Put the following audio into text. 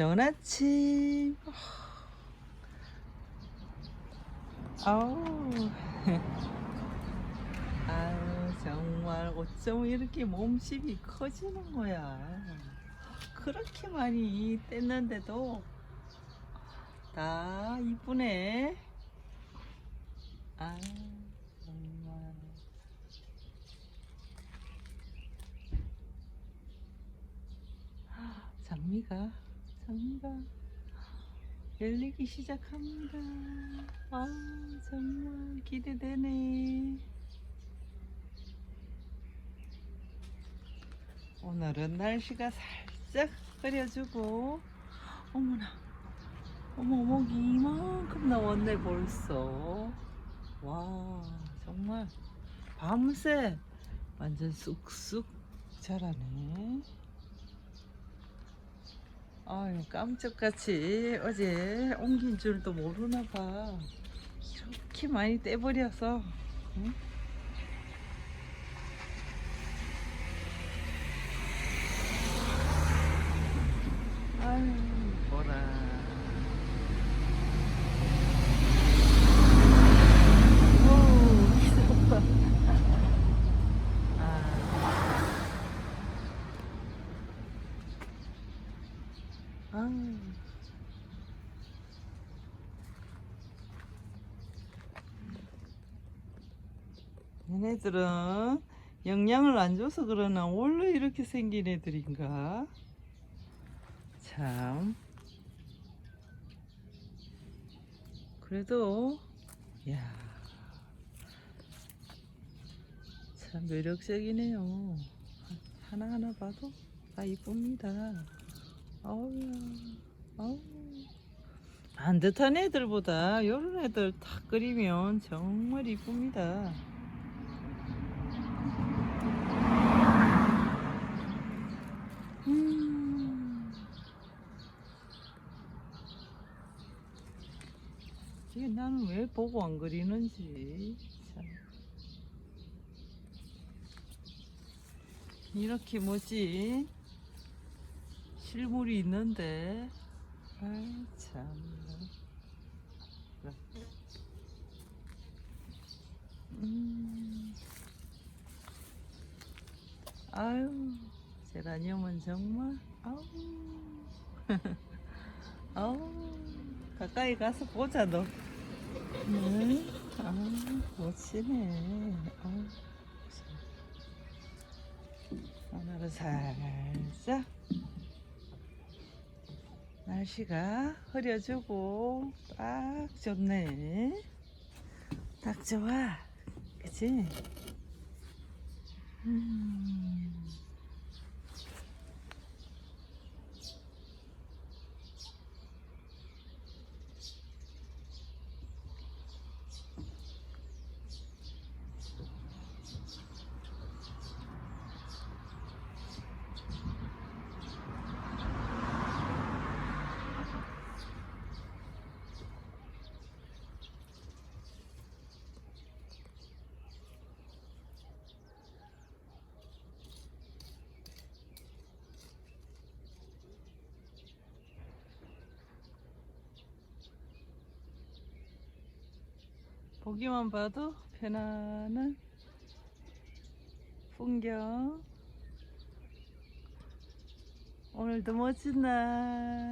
좋은 아침. 아우. 아유, 정말 어쩜 이렇게 몸집이 커지는 거야. 그렇게 많이 뗐는데도 다 이쁘네. 아, 정말. 장미가, 장미가 열리기 시작합니다. 아, 정말 기대되네. 오늘은 날씨가 살짝 흐려주고, 어머나, 어머, 어머기 이만큼 나왔네, 벌써. 와, 정말 밤새 완전 쑥쑥 자라네. 아유, 깜짝같이 어제 옮긴 줄도 모르나 봐. 이렇게 많이 떼버려서. 응? 아유, 뭐라. 오, 기다려. 아. 아유. 얘네들은 영양을 안 줘서 그러나 원래 이렇게 생긴 애들인가? 참. 그래도, 야 참 매력적이네요. 하나하나 봐도 다 이쁩니다. 아우야, 아우. 반듯한 애들보다 요런 애들 탁 그리면 정말 이쁩니다. 음. 이게 나는 왜 보고 안 그리는지 참. 이렇게 뭐지 실물이 있는데. 아이 참 음. 아유 제라늄은 정말 아우. 아우 가까이 가서 보자 너. 응? 아 멋지네. 아우 오늘은 살짝 날씨가 흐려지고 딱 좋네 딱 좋아 그치? 음. 보기만 봐도 편안한 풍경. 오늘도 멋진 날.